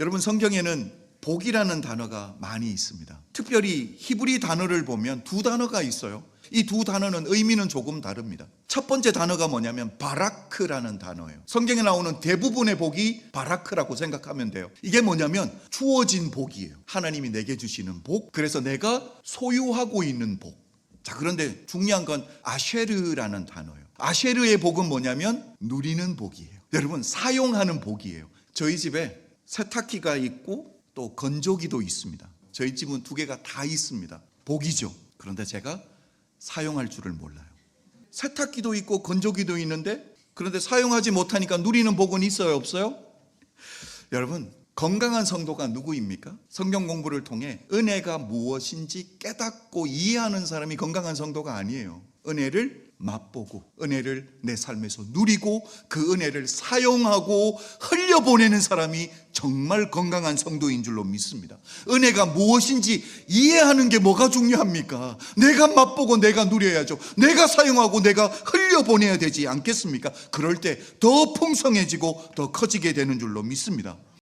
여러분 성경에는 복이라는 단어가 많이 있습니다. 특별히 히브리 단어를 보면 두 단어가 있어요. 이 두 단어는 의미는 조금 다릅니다. 첫 번째 단어가 뭐냐면 바라크라는 단어예요. 성경에 나오는 대부분의 복이 바라크라고 생각하면 돼요. 이게 뭐냐면 주어진 복이에요. 하나님이 내게 주시는 복. 그래서 내가 소유하고 있는 복. 자, 그런데 중요한 건 아쉐르라는 단어예요. 아쉐르의 복은 뭐냐면 누리는 복이에요. 여러분, 사용하는 복이에요. 저희 집에 세탁기가 있고 또 건조기도 있습니다. 저희 집은 두 개가 다 있습니다. 복이죠. 그런데 제가 사용할 줄을 몰라요. 세탁기도 있고 건조기도 있는데 그런데 사용하지 못하니까 누리는 복은 있어요, 없어요? 여러분, 건강한 성도가 누구입니까? 성경 공부를 통해 은혜가 무엇인지 깨닫고 이해하는 사람이 건강한 성도가 아니에요. 은혜를 맛보고 은혜를 내 삶에서 누리고 그 은혜를 사용하고 흘려보내는 사람이 정말 건강한 성도인 줄로 믿습니다. 은혜가 무엇인지 이해하는 게 뭐가 중요합니까? 내가 맛보고 내가 누려야죠. 내가 사용하고 내가 흘려보내야 되지 않겠습니까? 그럴 때 더 풍성해지고 더 커지게 되는 줄로 믿습니다.